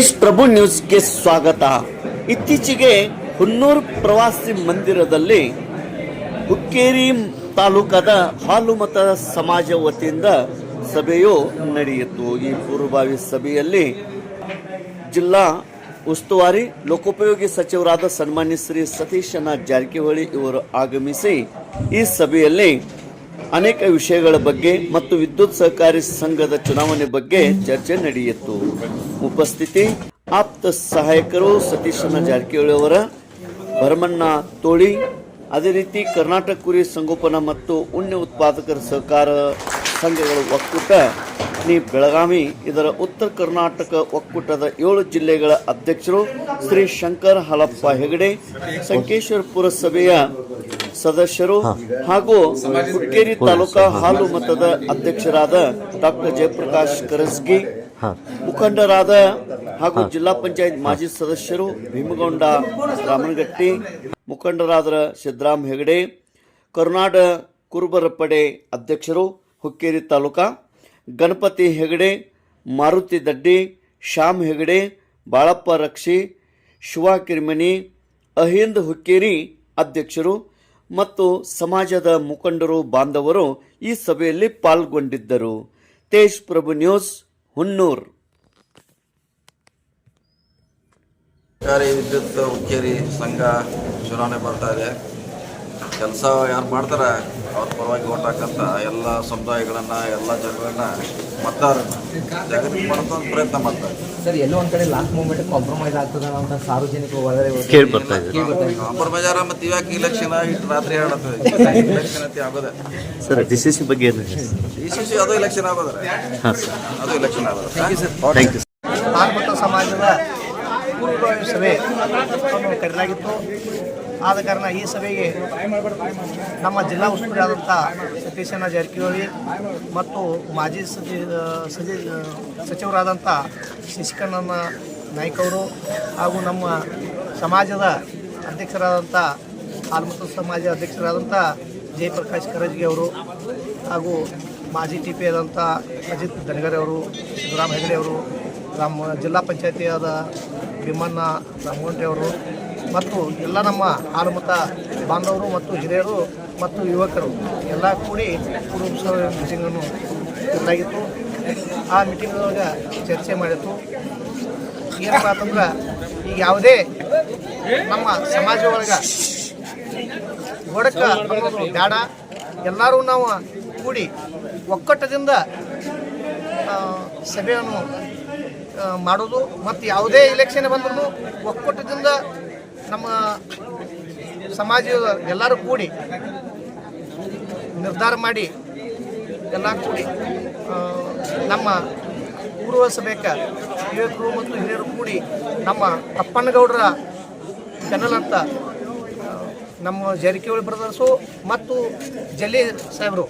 ತೇಜ್ ಪ್ರಭು ನ್ಯೂಸ್ಗೆ ಸ್ವಾಗತ. ಇತ್ತೀಚೆಗೆ ಹುನ್ನೂರು ಪ್ರವಾಸಿ ಮಂದಿರದಲ್ಲಿ ಹುಕ್ಕೇರಿ ತಾಲೂಕಾದ ಹಾಲುಮತ ಸಮಾಜ ವತಿಯಿಂದ ಸಭೆಯು ನಡೆಯಿತು. ಈ ಪೂರ್ವಭಾವಿ ಸಭೆಯಲ್ಲಿ ಜಿಲ್ಲಾ ಉಸ್ತುವಾರಿ, ಲೋಕೋಪಯೋಗಿ ಸಚಿವರಾದ ಸನ್ಮಾನ್ಯ ಶ್ರೀ ಸತೀಶನ ಜಾರಕಿಹೊಳಿ ಇವರು ಆಗಮಿಸಿ ಈ ಸಭೆಯಲ್ಲಿ ಅನೇಕ ವಿಷಯಗಳ ಬಗ್ಗೆ ಮತ್ತು ವಿದ್ಯುತ್ ಸಹಕಾರಿ ಸಂಘದ ಚುನಾವಣೆ ಬಗ್ಗೆ ಚರ್ಚೆ ನಡೆಯಿತು. ಉಪಸ್ಥಿತಿ, ಆಪ್ತ ಸಹಾಯಕರು ಸತೀಶನ ಜಾರಕಿಹೊಳಿ ಅವರ, ಭರಮಣ್ಣ ತೋಳಿ, ಅದೇ ರೀತಿ ಕರ್ನಾಟಕ ಕುರಿ ಸಂಗೋಪನಾ ಮತ್ತು ಉಣ್ಣೆ ಉತ್ಪಾದಕರ ಸಹಕಾರ ಸಂಘಗಳ ಒಕ್ಕೂಟ, ನಿ. ಬೆಳಗಾವಿ, ಇದರ ಉತ್ತರ ಕರ್ನಾಟಕ ಒಕ್ಕೂಟದ ಏಳು ಜಿಲ್ಲೆಗಳ ಅಧ್ಯಕ್ಷರು ಶ್ರೀ ಶಂಕರ್ ಹಾಲಪ್ಪ ಹೆಗಡೆ ಸಂಕೇಶ್ವರ ಪುರಸಭೆಯ ಸದಸ್ಯರು ಹಾಗೂ ಹುಕ್ಕೇರಿ ತಾಲೂಕಾ ಹಾಲು ಮತದ ಅಧ್ಯಕ್ಷರಾದ ಡಾಕ್ಟರ್ ಜಯಪ್ರಕಾಶ್ ಕರಸ್ಗಿ ಮುಖಂಡರಾದ ಹಾಗೂ ಜಿಲ್ಲಾ ಪಂಚಾಯತ್ ಮಾಜಿ ಸದಸ್ಯರು ಭೀಮಗೊಂಡ ರಾಮನಗಟ್ಟಿ ಮುಖಂಡರಾದ ಸಿದ್ದರಾಮ್ ಹೆಗಡೆ ಕರುನಾಡ ಕುರುಬರ ಪಡೆ ಅಧ್ಯಕ್ಷರು ಹುಕ್ಕೇರಿ ತಾಲೂಕಾ ಗಣಪತಿ ಹೆಗಡೆ ಮಾರುತಿ ದಡ್ಡಿ ಶ್ಯಾಮ್ ಹೆಗಡೆ ಬಾಳಪ್ಪ ರಕ್ಷಿ ಶಿವ ಕಿರಿಮನಿ ಅಹಿಂದ್ ಹುಕ್ಕೇರಿ ಅಧ್ಯಕ್ಷರು ಮತ್ತು ಸಮಾಜದ ಮುಖಂಡರು ಬಾಂಧವರು ಈ ಸಭೆಯಲ್ಲಿ ಪಾಲ್ಗೊಂಡಿದ್ದರು. ತೇಜ್ ಪ್ರಭು ನ್ಯೂಸ್, ಹುನ್ನೂರ್. ವಿದ್ಯುತ್ ಹುಕ್ಕೇರಿ ಸಂಘ ಚುನಾವಣೆ ಬರ್ತಾ ಇದೆ. ಕೆಲಸ ಯಾರು ಮಾಡ್ತಾರೆ ಅವ್ರ ಪರವಾಗಿ ಓಟ್ ಹಾಕಂತ ಎಲ್ಲ ಸಮುದಾಯಗಳನ್ನ ಎಲ್ಲ ಜನಗಳನ್ನ ಮತದಾರರನ್ನ ಜಾಗೃತಿ ಮಾಡೋದು ಪ್ರಯತ್ನ ಮಾಡ್ತಾರೆ. ಸರ್ ಎಲ್ಲೋ ಒಂದ್ ಕಡೆ ಲಾಸ್ಟ್ ಮೂಮೆಂಟ್ ಕಾಂಪ್ರಮೈಸ್ ಆಗ್ತದ ಅಂತ ಸಾರ್ವಜನಿಕ ಕಾಂಪ್ರಮೈಸ್ ಮತ್ತು ಇವಾಗ ಇಲೆಕ್ಷನ್ ಇಟ್ಟು ರಾತ್ರಿ ಹೇಳತ್ತದ ಇಲೆಕ್ಷನ್ ಅಂತ ಆಗೋದೆ. ಸರ್ ಡಿ ಸಿ ಸಿ ಬಗ್ಗೆ ಏನು ಡಿ ಸಿ ಸಿ ಅದು ಇಲೆಕ್ಷನ್ ಆಗೋದ್ರೆ. ಹಾಂ ಸರ್ ಅದು ಇಲೆಕ್ಷನ್ ಆಗೋದ್ರೆ. ಥ್ಯಾಂಕ್ ಯು ಭಾಗವತ ಸಮಾಜದ ಸಭೆ ಕರೆಯಲಾಗಿತ್ತು. ಆದ ಕಾರಣ ಈ ಸಭೆಗೆ ನಮ್ಮ ಜಿಲ್ಲಾ ಉಸ್ತುವಾರಿ ಆದಂಥ ಸತೀಶಣ್ಣ ಜಾರಕಿಹೊಳಿ ಮತ್ತು ಮಾಜಿ ಸಚಿ ಸಚಿ ಸಚಿವರಾದಂಥ ಶಶಿಕಣ್ಣನ ನಾಯ್ಕ ಅವರು ಹಾಗೂ ನಮ್ಮ ಸಮಾಜದ ಅಧ್ಯಕ್ಷರಾದಂಥ ಆಲ್ಮತ ಸಮಾಜ ಅಧ್ಯಕ್ಷರಾದಂಥ ಜಯಪ್ರಕಾಶ್ ಕರಜ್ಗಿ ಅವರು ಹಾಗೂ ಮಾಜಿ ಟಿ ಪಿ ಆದಂಥ ಅಜಿತ್ ದನಗರೆ ಅವರು ಸಿದ್ದರಾಮ ಹೆಗಡೆ ಅವರು, ನಮ್ಮ ಜಿಲ್ಲಾ ಪಂಚಾಯತಿಯಾದ ಭೀಮಣ್ಣ ರಾಮಗುಂಟೆ ಅವರು ಮತ್ತು ಎಲ್ಲ ನಮ್ಮ ಆರುಮತ ಬಾಂಧವರು ಮತ್ತು ಹಿರಿಯರು ಮತ್ತು ಯುವಕರು ಎಲ್ಲ ಕೂಡಿ ಕುಟುಂಬ ಮೀಟಿಂಗನ್ನು ಇದಾಗಿತ್ತು. ಆ ಮೀಟಿಂಗ್ ಒಳಗೆ ಚರ್ಚೆ ಮಾಡಿತ್ತು. ಏನಪ್ಪ ಅಂತಂದ್ರೆ ಈಗ ಯಾವುದೇ ನಮ್ಮ ಸಮಾಜ ಒಳಗೆ ಒಡಕ ಬೇಡ. ಎಲ್ಲರೂ ನಾವು ಕೂಡಿ ಒಕ್ಕಟ್ಟದಿಂದ ಸಭೆಯನ್ನು ಮಾಡೋದು ಮತ್ತು ಯಾವುದೇ ಇಲೆಕ್ಷನ್ ಬಂದ್ರೂ ಒಕ್ಕೂಟದಿಂದ ನಮ್ಮ ಸಮಾಜ ಎಲ್ಲರೂ ಕೂಡಿ ನಿರ್ಧಾರ ಮಾಡಿ ಎಲ್ಲ ಕೂಡಿ ನಮ್ಮ ಪೂರ್ವ ಸಭೆಗೆ ಯುವಕರು ಮತ್ತು ಹಿರಿಯರು ಕೂಡಿ ನಮ್ಮ ಅಪ್ಪಣ್ಣಗೌಡರ ಕೆನಲ್ ಅಂತ ನಮ್ಮ ಜಾರಕಿಹೊಳಿ ಬ್ರದರ್ಸು ಮತ್ತು ಜಲ್ಲಿ ಸಾಹೇಬರು.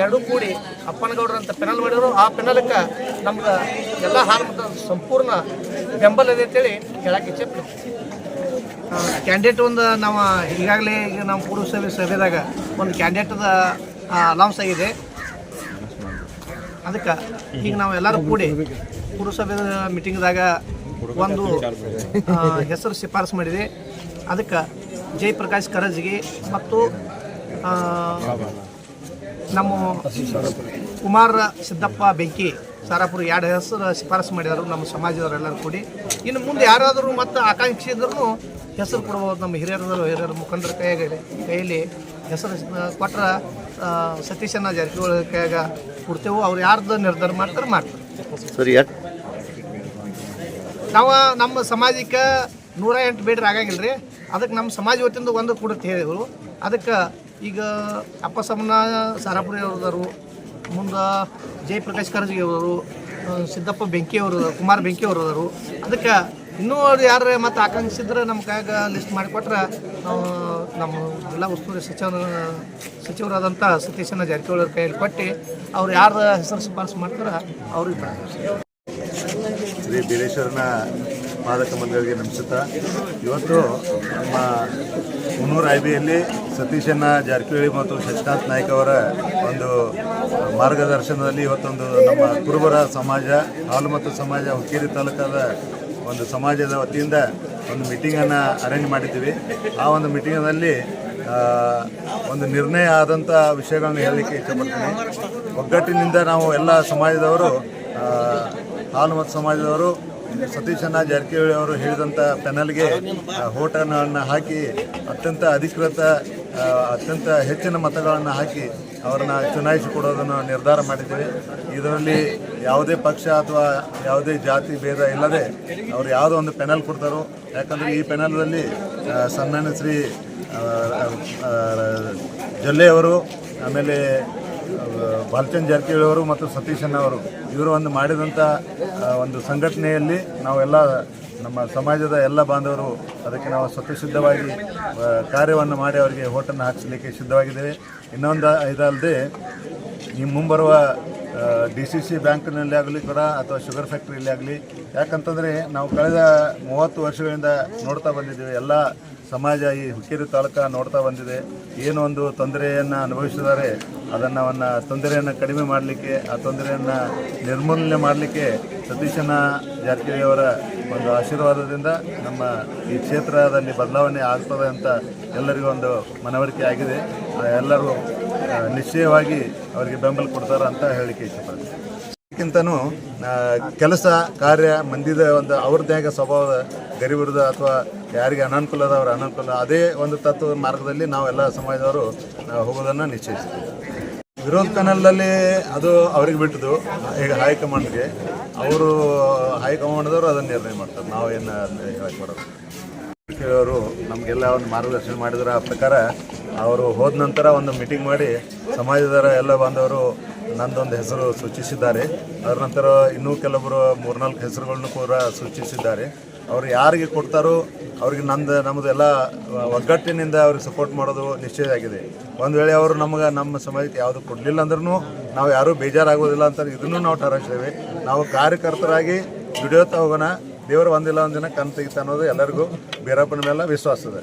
ಎರಡೂ ಕೂಡಿ ಅಪ್ಪನಗೌಡರು ಅಂತ ಪೆನಲ್ ಮಾಡಿದ್ರು. ಆ ಪೆನಲಕ್ಕೆ ನಮ್ಗೆ ಎಲ್ಲ ಹಾಲು ಸಂಪೂರ್ಣ ಬೆಂಬಲ ಇದೆ ಅಂತೇಳಿ ಹೇಳಕ್ಕೆ ಇಚ್ಛೆ ಕ್ಯಾಂಡಿಡೇಟ್ ಒಂದು ನಾವು ಈಗಾಗಲೇ ಈಗ ನಮ್ಮ ಪೂರ್ವ ಸಭೆ, ಸಭೆದಾಗ ಒಂದು ಕ್ಯಾಂಡಿಡೇಟ್ದ ಅನೌನ್ಸ್ ಆಗಿದೆ. ಅದಕ್ಕೆ ಈಗ ನಾವು ಎಲ್ಲರೂ ಕೂಡಿ ಪುರಸಭೆ ಮೀಟಿಂಗ್ದಾಗ ಒಂದು ಹೆಸರು ಶಿಫಾರಸು ಮಾಡಿದೆ. ಅದಕ್ಕೆ ಜಯಪ್ರಕಾಶ್ ಕರಜ್ಗಿ ಮತ್ತು ನಮ್ಮ ಕುಮಾರ ಸಿದ್ದಪ್ಪ ಬೆಂಕಿ ಸಾರಾಪುರ ಎರಡು ಹೆಸರು ಶಿಫಾರಸು ಮಾಡಿದರು ನಮ್ಮ ಸಮಾಜದವರೆಲ್ಲರೂ ಕೂಡಿ. ಇನ್ನು ಮುಂದೆ ಯಾರಾದರೂ ಮತ್ತು ಆಕಾಂಕ್ಷಿ ಇದ್ರೂ ಹೆಸರು ಕೊಡ್ಬೋದು. ನಮ್ಮ ಹಿರಿಯರದರು ಹಿರಿಯರ ಮುಖಂಡರ ಕೈಯಾಗ ಕೈಯಲ್ಲಿ ಹೆಸರು ಕೊಟ್ಟರೆ ಸತೀಶನ ಜಾರಕಿಹೊಳಿ ಕೈಯಾಗ ಕೊಡ್ತೇವೆ ಅವ್ರು ಯಾರ್ದು ನಿರ್ಧಾರ ಮಾಡ್ತಾರೆ ಮಾಡ್ತಾರೆ. ಸರಿ ನಾವು ನಮ್ಮ ಸಮಾಜಕ್ಕೆ ನೂರ ಎಂಟು ಬೇಡ್ರಿ ಆಗಂಗಿಲ್ಲ ರೀ ಅದಕ್ಕೆ ನಮ್ಮ ಸಮಾಜ ವತಿಯಿಂದ ಒಂದು ಕೊಡುತ್ತೆ ಹೇಳಿದರು. ಅದಕ್ಕೆ ಈಗ ಅಪ್ಪ ಸಮನ ಸಾರಾಪುರಿ ಅವ್ರದಾರು ಮುಂದೆ ಜಯಪ್ರಕಾಶ್ ಕರ್ಜಿಗೆ ಅವರು ಸಿದ್ದಪ್ಪ ಬೆಂಕಿ ಅವರು ಕುಮಾರ್ ಬೆಂಕಿ ಅವರು ಅದಾರು ಅದಕ್ಕೆ ಇನ್ನೂ ಅವ್ರು ಯಾರು ಮತ್ತು ಆಕಾಂಕ್ಷಿದ್ರೆ ನಮ್ಮ ಕೈಯಾಗ ಲಿಸ್ಟ್ ಮಾಡಿಕೊಟ್ರೆ ನಾವು, ನಮ್ಮ ಜಿಲ್ಲಾ ಉಸ್ತುವಾರಿ ಸಚಿವ ಸಚಿವರಾದಂಥ ಸತೀಶನ ಜಾರಕಿಹೊಳಿ ಅವ್ರ ಕೈಯಲ್ಲಿ ಕೊಟ್ಟು ಅವ್ರು ಯಾರ ಹೆಸರು ಶಿಫಾರಸು ಮಾಡ್ತಾರೆ ಅವ್ರಿಗೆ. ಶ್ರೀ ಬೀರೇಶ್ವರನ ಪಾದಕಮಲಗಳಿಗೆ ನಮಿಸುತ್ತಾ ಇವತ್ತು ನಮ್ಮ ಮುನ್ನೂರು ಐ ಬಿಯಲ್ಲಿ ಸತೀಶಣ್ಣ ಜಾರಕಿಹೊಳಿ ಮತ್ತು ಶಶಿಕಾಂತ್ ನಾಯ್ಕ ಅವರ ಒಂದು ಮಾರ್ಗದರ್ಶನದಲ್ಲಿ ಇವತ್ತೊಂದು ನಮ್ಮ ಕುರುಬರ ಸಮಾಜ ಹಾಲು ಮತ್ತು ಸಮಾಜ ಹುಕ್ಕೇರಿ ತಾಲೂಕಾದ ಒಂದು ಸಮಾಜದ ವತಿಯಿಂದ ಒಂದು ಮೀಟಿಂಗನ್ನು ಅರೇಂಜ್ ಮಾಡಿದ್ದೀವಿ. ಆ ಒಂದು ಮೀಟಿಂಗಲ್ಲಿ ಆ, ಒಂದು ನಿರ್ಣಯ ಆದಂಥ ವಿಷಯಗಳನ್ನು ಹೇಳಲಿಕ್ಕೆ ಇಷ್ಟಪಡ್ತೀನಿ. ಒಗ್ಗಟ್ಟಿನಿಂದ ನಾವು ಎಲ್ಲ ಸಮಾಜದವರು ಹಾಲು ಮತ್ತು ಸಮಾಜದವರು ಸತೀಶಣ್ಣ ಜಾರಕಿಹೊಳಿ ಅವರು ಹೇಳಿದಂಥ ಪೆನಲ್ಗೆ ಹೋಟನ್ನು ಹಾಕಿ ಅತ್ಯಂತ ಅಧಿಕೃತ ಅತ್ಯಂತ ಹೆಚ್ಚಿನ ಮತಗಳನ್ನು ಹಾಕಿ ಅವರನ್ನು ಚುನಾಯಿಸಿ ಕೊಡೋದನ್ನು ನಿರ್ಧಾರ ಮಾಡಿದ್ದೀವಿ. ಇದರಲ್ಲಿ ಯಾವುದೇ ಪಕ್ಷ ಅಥವಾ ಯಾವುದೇ ಜಾತಿ ಭೇದ ಇಲ್ಲದೆ ಅವರು ಯಾವುದೋ ಒಂದು ಪೆನಲ್ ಕೊಡ್ತಾರೋ ಯಾಕಂದರೆ ಈ ಪೆನಲ್ದಲ್ಲಿ ಆ, ಸನ್ಮಾನ್ಯ ಶ್ರೀ ಜೊಲ್ಲೆಯವರು ಆಮೇಲೆ ಬಾಲಚಂದ್ ಜಾರಕಿಹೊಳಿ ಅವರು ಮತ್ತು ಸತೀಶಣ್ಣ ಅವರು, ಇವರು ಒಂದು ಮಾಡಿದಂಥ ಒಂದು ಸಂಘಟನೆಯಲ್ಲಿ ನಾವೆಲ್ಲ ನಮ್ಮ ಸಮಾಜದ ಎಲ್ಲ ಬಾಂಧವರು, ಅದಕ್ಕೆ ನಾವು ಸ್ವತಃಸಿದ್ಧವಾಗಿ ಕಾರ್ಯವನ್ನು ಮಾಡಿ ಅವರಿಗೆ ಹೋಟನ್ನು ಹಾಕಿಸಲಿಕ್ಕೆ ಸಿದ್ಧವಾಗಿದ್ದೇವೆ. ಇನ್ನೊಂದು ಇದಲ್ಲದೆ, ಈ ಮುಂಬರುವ ಡಿ ಸಿ ಸಿ ಬ್ಯಾಂಕ್ನಲ್ಲಿ ಆಗಲಿ ಕೂಡ ಅಥವಾ ಶುಗರ್ ಫ್ಯಾಕ್ಟ್ರಿಯಲ್ಲಿ ಆಗಲಿ. ಯಾಕಂತಂದರೆ ನಾವು ಕಳೆದ ಮೂವತ್ತು ವರ್ಷಗಳಿಂದ ನೋಡ್ತಾ ಬಂದಿದ್ದೀವಿ. ಎಲ್ಲ ಸಮಾಜ ಈ ಹುಕ್ಕೇರಿ ತಾಲೂಕ ನೋಡ್ತಾ ಬಂದಿದೆ. ಏನು ಒಂದು ತೊಂದರೆಯನ್ನು ಅನುಭವಿಸಿದ್ದಾರೆ. ಅದನ್ನು ಅವನ್ನ ತೊಂದರೆಯನ್ನು ಕಡಿಮೆ ಮಾಡಲಿಕ್ಕೆ, ಆ ತೊಂದರೆಯನ್ನು ನಿರ್ಮೂಲನೆ ಮಾಡಲಿಕ್ಕೆ ಸತೀಶನ ಜಾರಕಿಹೊಳಿ ಒಂದು ಆಶೀರ್ವಾದದಿಂದ ನಮ್ಮ ಈ ಕ್ಷೇತ್ರದಲ್ಲಿ ಬದಲಾವಣೆ ಆಗ್ತದೆ ಅಂತ ಎಲ್ಲರಿಗೂ ಒಂದು ಮನವರಿಕೆ ಆಗಿದೆ. ಎಲ್ಲರೂ ನಿಶ್ಚಯವಾಗಿ ಅವರಿಗೆ ಬೆಂಬಲ ಕೊಡ್ತಾರೆ ಅಂತ ಹೇಳಿಕೆ ಇಷ್ಟಪಡ್ತೀನಿ ಕೆಲಸ, ಕಾರ್ಯ, ಮಂದಿದ ಒಂದು ಅವ್ರದ್ದೇ ಸ್ವಭಾವ ಸ್ವಭಾವದ ಗರಿಬರದ ಅಥವಾ ಯಾರಿಗೆ ಅನಾನುಕೂಲ ಅದ ಅವ್ರ ಅನಾನುಕೂಲ, ಅದೇ ಒಂದು ತತ್ವ ಮಾರ್ಗದಲ್ಲಿ ನಾವೆಲ್ಲ ಸಮಾಜದವರು ಹೋಗೋದನ್ನು ನಿಶ್ಚಯಿಸ್ತೀವಿ. ವಿರೋಧ ಪ್ಯಾನಲ್ನಲ್ಲಿ ಅದು ಅವ್ರಿಗೆ ಬಿಟ್ಟದು ಈಗ ಹೈಕಮಾಂಡ್ಗೆ. ಅವರು ಹೈಕಮಾಂಡ್ದವರು ಅದನ್ನು ನಿರ್ಣಯ ಮಾಡ್ತಾರೆ. ನಾವೇನು ಹೇಳಕ್ಕೆ ಬರೋದು ಅವರು ನಮಗೆಲ್ಲ ಒಂದು ಮಾರ್ಗದರ್ಶನ ಮಾಡಿದ್ರ ಆ ಪ್ರಕಾರ ಅವರು ಹೋದ ನಂತರ ಒಂದು ಮೀಟಿಂಗ್ ಮಾಡಿ ಸಮಾಜದ ಎಲ್ಲ ಬಂದವರು ನಂದೊಂದು ಹೆಸರು ಸೂಚಿಸಿದ್ದಾರೆ. ಅದರ ನಂತರ ಇನ್ನೂ ಕೆಲವರು ಮೂರ್ನಾಲ್ಕು ಹೆಸರುಗಳನ್ನು ಕೂಡ ಸೂಚಿಸಿದ್ದಾರೆ. ಅವರು ಯಾರಿಗೆ ಕೊಡ್ತಾರೋ ಅವ್ರಿಗೆ ನಂದು ನಮ್ಮದೆಲ್ಲ ಒಗ್ಗಟ್ಟಿನಿಂದ ಅವ್ರಿಗೆ ಸಪೋರ್ಟ್ ಮಾಡೋದು ನಿಶ್ಚಯ ಆಗಿದೆ. ಒಂದು ವೇಳೆ ಅವರು ನಮಗೆ, ನಮ್ಮ ಸಮಾಜಕ್ಕೆ ಯಾವುದು ಕೊಡಲಿಲ್ಲ ಅಂದ್ರೂ ನಾವು ಯಾರೂ ಬೇಜಾರಾಗೋದಿಲ್ಲ ಅಂತ ಇದನ್ನು ನಾವು ಟರಾಯಿಸ್ತೇವೆ ನಾವು ಕಾರ್ಯಕರ್ತರಾಗಿ ದುಡಿಯೋತ್ತ ಹೋಗೋಣ ದೇವರು ಒಂದಿಲ್ಲ ಒಂದಿನ ಕಣ್ ತೆಗಿತ ಅನ್ನೋದು ಎಲ್ಲರಿಗೂ ಬೀರಪ್ಪನ ಮೇಲೆ ವಿಶ್ವಾಸ ಇದೆ.